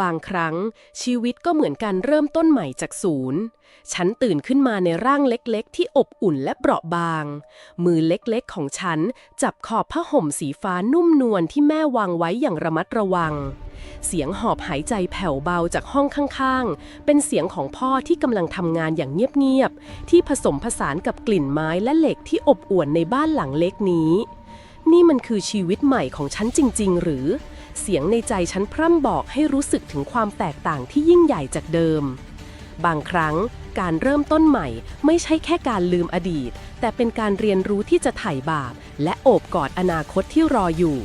บางครั้งชีวิตก็เหมือนการเริ่มต้นใหม่จากศูนย์ ฉันตื่นขึ้นมาในร่างเล็กๆ ที่อบอุ่นและเปราะบาง มือเล็กๆ ของฉันจับขอบผ้าห่มสีฟ้านุ่มนวลที่แม่วางไว้อย่างระมัดระวัง เสียงหอบหายใจแผ่วเบาจากห้องข้างๆ เป็นเสียงของพ่อที่กำลังทำงานอย่างเงียบๆ ที่ผสมผสานกับกลิ่นไม้และเหล็กที่อบอวลในบ้านหลังเล็กนี้ นี่มันคือชีวิตใหม่ของฉันจริง ๆ หรือ เสียงในใจฉันพร่ำบอกให้รู้สึกถึงความแตกต่างที่ยิ่งใหญ่จากเดิม บางครั้งการเริ่มต้นใหม่ไม่ใช่แค่การลืมอดีต แต่เป็นการเรียนรู้ที่จะไถ่บาป และโอบกอดอนาคตที่รออยู่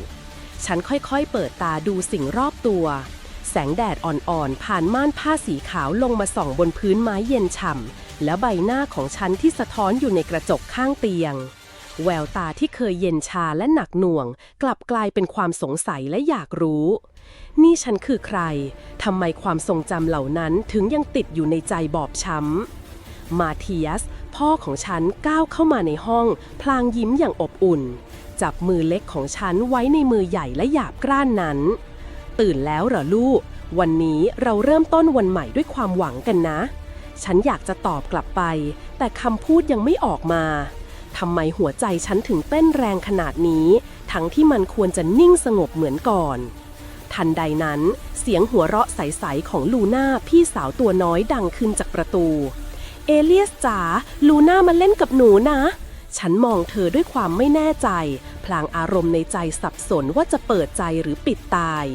ฉันค่อยๆ เปิดตาดูสิ่งรอบตัว แสงแดดอ่อนๆ ผ่านม่านผ้าสีขาวลงมาส่องบนพื้นไม้เย็นฉ่ำแล้วใบหน้าของฉันที่สะท้อนอยู่ในกระจกข้างเตียง แววตาที่เคยเย็นชาและหนักหน่วง กลับกลายเป็นความสงสัยและอยากรู้ นี่ฉันคือใครทำไมความทรงจำเหล่านั้นถึงยังติดอยู่ในใจบอบช้ำ มาเทียส พ่อของฉันก้าวเข้ามาในห้อง พลางยิ้มอย่างอบอุ่น จับมือเล็กของฉันไว้ในมือใหญ่และหยาบกร้านนั้น ตื่นแล้วเหรอลูก วันนี้เราเริ่มต้นวันใหม่ด้วยความหวังกันนะ ฉันอยากจะตอบกลับไป แต่คำพูดยังไม่ออกมา ทำไมหัวใจฉันถึงเต้นแรงขนาดนี้ ทั้งที่มันควรจะนิ่งสงบเหมือนก่อน ทันใดนั้น เสียงหัวเราะใสๆของลูน่าพี่สาวตัวน้อยดังขึ้นจากประตู เอเลียสจ๋าลูน่ามาเล่นกับหนูนะ ฉันมองเธอด้วยความไม่แน่ใจ พลางอารมณ์ในใจสับสนว่าจะเปิดใจหรือปิดตาย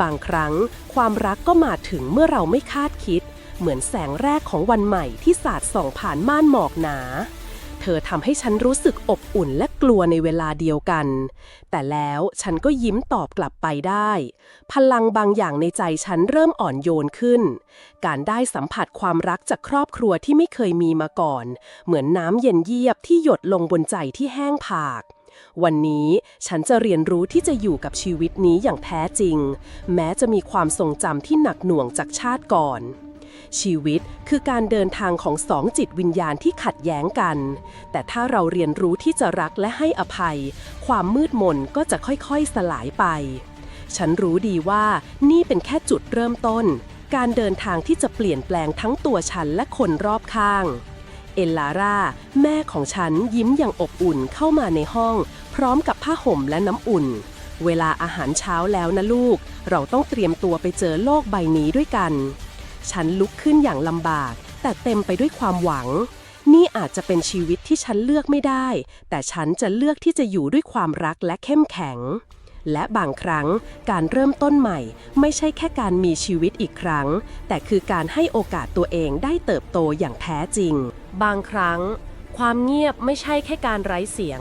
บางครั้งความรักก็มาถึงเมื่อเราไม่คาดคิด เหมือนแสงแรกของวันใหม่ที่สาดส่องผ่านม่านหมอกหนา เธอทำให้ฉันรู้สึกอบอุ่นและกลัวในเวลาเดียวกัน แต่แล้วฉันก็ยิ้มตอบกลับไปได้ พลังบางอย่างในใจฉันเริ่มอ่อนโยนขึ้น การได้สัมผัสความรักจากครอบครัวที่ไม่เคยมีมาก่อน เหมือนน้ำเย็นเยียบที่หยดลงบนใจที่แห้งผากวันนี้ฉันจะเรียนรู้ที่จะอยู่กับชีวิตนี้อย่างแท้จริง แม้จะมีความทรงจำที่หนักหน่วงจากชาติก่อน ชีวิตคือการเดินทางของสองจิตวิญญาณที่ขัดแย้งกัน แต่ถ้าเราเรียนรู้ที่จะรักและให้อภัย ความมืดมนก็จะค่อยๆสลายไป ฉันรู้ดีว่านี่เป็นแค่จุดเริ่มต้น การเดินทางที่จะเปลี่ยนแปลงทั้งตัวฉันและคนรอบข้าง เอลลาร่า แม่ของฉันยิ้มอย่างอบอุ่นเข้ามาในห้อง พร้อมกับผ้าห่มและน้ำอุ่น เวลาอาหารเช้าแล้วนะลูก เราต้องเตรียมตัวไปเจอโลกใบนี้ด้วยกัน ฉันลุกขึ้นอย่างลำบาก แต่เต็มไปด้วยความหวัง นี่อาจจะเป็นชีวิตที่ฉันเลือกไม่ได้ แต่ฉันจะเลือกที่จะอยู่ด้วยความรักและเข้มแข็ง และบางครั้งการเริ่มต้นใหม่ ไม่ใช่แค่การมีชีวิตอีกครั้ง แต่คือการให้โอกาสตัวเองได้เติบโตอย่างแท้จริง บางครั้ง ความเงียบไม่ใช่แค่การไร้เสียง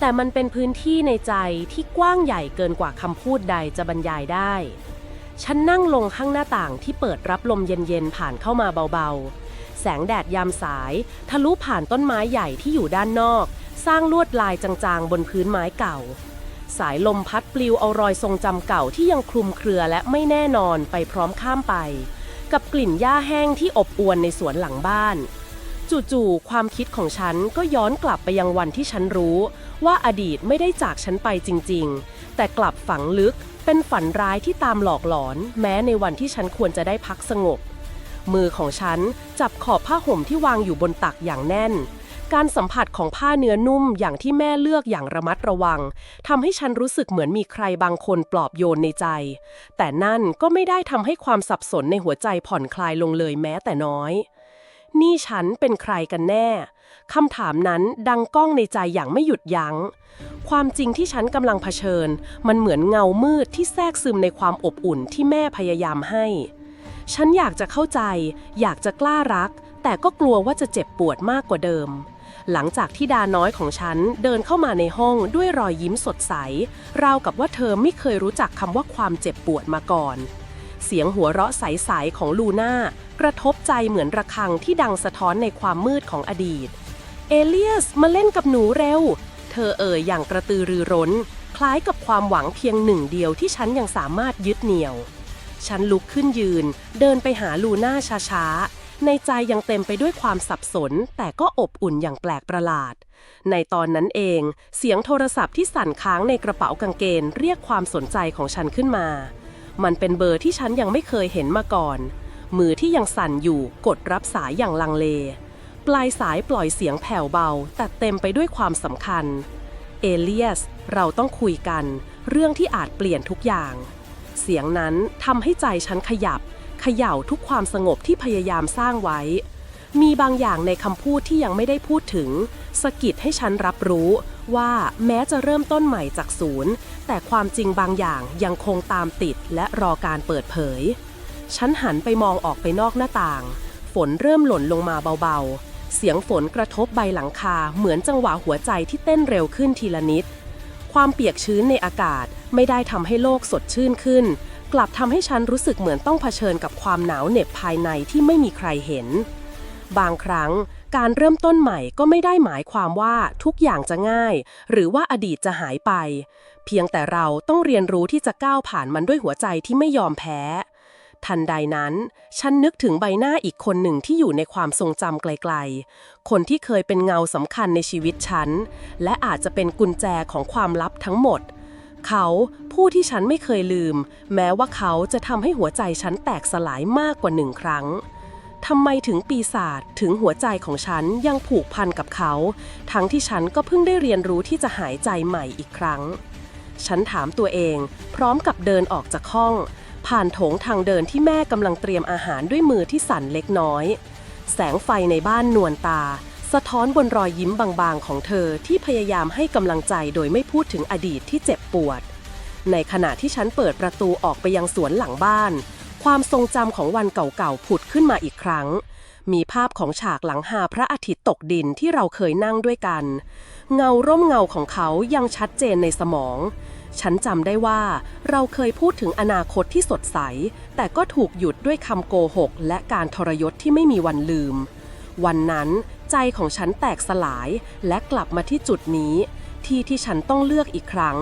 แต่มันเป็นพื้นที่ในใจที่กว้างใหญ่เกินกว่าคำพูดใดจะบรรยายได้ ฉันนั่งลงข้างหน้าต่างที่เปิดรับลมเย็นๆผ่านเข้ามาเบาๆ แสงแดดยามสาย ทะลุผ่านต้นไม้ใหญ่ที่อยู่ด้านนอก สร้างลวดลายจางๆ บนพื้นไม้เก่า สายลมพัดปลิวเอารอยทรงจำเก่าที่ยังคลุมเครือและไม่แน่นอนไปพร้อมข้ามไป กับกลิ่นหญ้าแห้งที่อบอวลในสวนหลังบ้านจู่ๆ ความคิดของฉันก็ย้อนกลับไปยังวันที่ฉันรู้ ว่าอดีตไม่ได้จากฉันไปจริงๆ แต่กลับฝังลึก เป็นฝันร้ายที่ตามหลอกหลอน แม้ในวันที่ฉันควรจะได้พักสงบ มือของฉันจับขอบผ้าห่มที่วางอยู่บนตักอย่างแน่น การสัมผัสของผ้าเนื้อนุ่มอย่างที่แม่เลือกอย่างระมัดระวังทำให้ฉันรู้สึกเหมือนมีใครบางคนปลอบโยนในใจ แต่นั่นก็ไม่ได้ทำให้ความสับสนในหัวใจผ่อนคลายลงเลยแม้แต่น้อย นี่ฉันเป็นใครกันแน่คำถามนั้นดังก้องในใจอย่างไม่หยุดยัง้ง ความจริงที่ฉันกำลังเผชิญ มันเหมือนเงามืดที่แทรกซึมในความอบอุ่นที่แม่พยายามให้ ฉันอยากจะเข้าใจ อยากจะกล้ารัก แต่ก็กลัวว่าจะเจ็บปวดมากกว่าเดิม หลังจากที่ดาน้อยของฉันเดินเข้ามาในห้องด้วยรอยยิ้มสดใส ราวกับว่าเธอไม่เคยรู้จักคำว่าความเจ็บปวดมาก่อน เสียงหัวเราะใสๆของลูน่ากระทบใจเหมือนระฆังที่ดังสะท้อนในความมืดของอดีต เอเลียสมาเล่นกับหนูเร็ว เธอเอ่ยอย่างกระตือรือร้น คล้ายกับความหวังเพียงหนึ่งเดียวที่ฉันยังสามารถยึดเหนี่ยว ฉันลุกขึ้นยืน เดินไปหาลูน่าช้าๆ ในใจยังเต็มไปด้วยความสับสน แต่ก็อบอุ่นอย่างแปลกประหลาด ในตอนนั้นเอง เสียงโทรศัพท์ที่สั่นค้างในกระเป๋ากางเกงเรียกความสนใจของฉันขึ้นมา มันเป็นเบอร์ที่ฉันยังไม่เคยเห็นมาก่อน มือที่ยังสั่นอยู่กดรับสายอย่างลังเล ปลายสายปล่อยเสียงแผ่วเบา แต่เต็มไปด้วยความสำคัญ เอเลียส เราต้องคุยกัน เรื่องที่อาจเปลี่ยนทุกอย่าง เสียงนั้นทำให้ใจฉันขยับ เขย่าทุกความสงบที่พยายามสร้างไว้ มีบางอย่างในคำพูดที่ยังไม่ได้พูดถึงสะกิดให้ฉันรับรู้ ว่าแม้จะเริ่มต้นใหม่จากศูนย์ แต่ความจริงบางอย่างยังคงตามติดและรอการเปิดเผย ฉันหันไปมองออกไปนอกหน้าต่าง ฝนเริ่มหล่นลงมาเบาๆ เสียงฝนกระทบใบหลังคาเหมือนจังหวะหัวใจที่เต้นเร็วขึ้นทีละนิด ความเปียกชื้นในอากาศไม่ได้ทำให้โลกสดชื่นขึ้น กลับทำให้ฉันรู้สึกเหมือนต้องเผชิญกับความหนาวเหน็บภายในที่ไม่มีใครเห็น บางครั้ง การเริ่มต้นใหม่ก็ไม่ได้หมายความว่าทุกอย่างจะง่าย หรือว่าอดีตจะหายไป เพียงแต่เราต้องเรียนรู้ที่จะก้าวผ่านมันด้วยหัวใจที่ไม่ยอมแพ้ ทันใดนั้น ฉันนึกถึงใบหน้าอีกคนหนึ่งที่อยู่ในความทรงจำไกลๆ คนที่เคยเป็นเงาสำคัญในชีวิตฉัน และอาจจะเป็นกุญแจของความลับทั้งหมดเขาผู้ที่ฉันไม่เคยลืม แม้ว่าเขาจะทำให้หัวใจฉันแตกสลายมากกว่าหนึ่งครั้ง ทำไมถึงปีศาจถึงหัวใจของฉันยังผูกพันกับเขา ทั้งที่ฉันก็เพิ่งได้เรียนรู้ที่จะหายใจใหม่อีกครั้ง ฉันถามตัวเอง พร้อมกับเดินออกจากห้อง ผ่านโถงทางเดินที่แม่กำลังเตรียมอาหารด้วยมือที่สั่นเล็กน้อย แสงไฟในบ้านนวลตา สะท้อนบนรอยยิ้มบางๆ ของเธอที่พยายามให้กำลังใจโดยไม่พูดถึงอดีตที่เจ็บปวด ในขณะที่ฉันเปิดประตูออกไปยังสวนหลังบ้าน ความทรงจำของวันเก่าๆผุดขึ้นมาอีกครั้ง มีภาพของฉากหลังหาพระอาทิตย์ตกดินที่เราเคยนั่งด้วยกัน เงาร่มเงาของเขายังชัดเจนในสมอง ฉันจำได้ว่าเราเคยพูดถึงอนาคตที่สดใส แต่ก็ถูกหยุดด้วยคำโกหก และการทรยศที่ไม่มีวันลืม วันนั้นใจของฉันแตกสลายและกลับมาที่จุดนี้ ที่ที่ฉันต้องเลือกอีกครั้ง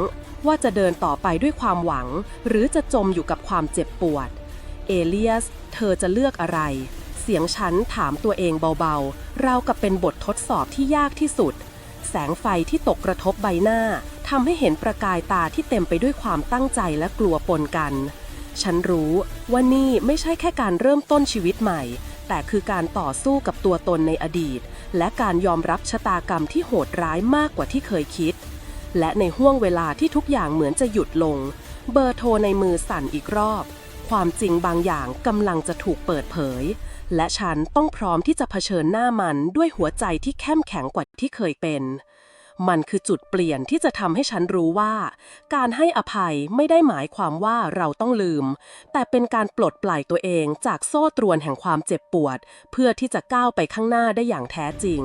ว่าจะเดินต่อไปด้วยความหวัง หรือจะจมอยู่กับความเจ็บปวด เอเลียส เธอจะเลือกอะไร เสียงฉันถามตัวเองเบาๆราวกับเป็นบททดสอบที่ยากที่สุด แสงไฟที่ตกกระทบใบหน้าทำให้เห็นประกายตาที่เต็มไปด้วยความตั้งใจและกลัวปนกัน ฉันรู้ว่านี่ไม่ใช่แค่การเริ่มต้นชีวิตใหม่ แต่คือการต่อสู้กับตัวตนในอดีต และการยอมรับชะตากรรมที่โหดร้ายมากกว่าที่เคยคิด และในห่วงเวลาที่ทุกอย่างเหมือนจะหยุดลง เบอร์โทรในมือสั่นอีกรอบ ความจริงบางอย่างกำลังจะถูกเปิดเผย และฉันต้องพร้อมที่จะเผชิญหน้ามันด้วยหัวใจที่เข้มแข็งกว่าที่เคยเป็น มันคือจุดเปลี่ยนที่จะทำให้ฉันรู้ว่า การให้อภัยไม่ได้หมายความว่าเราต้องลืม แต่เป็นการปลดปล่อยตัวเองจากโซ่ตรวนแห่งความเจ็บปวด เพื่อที่จะก้าวไปข้างหน้าได้อย่างแท้จริง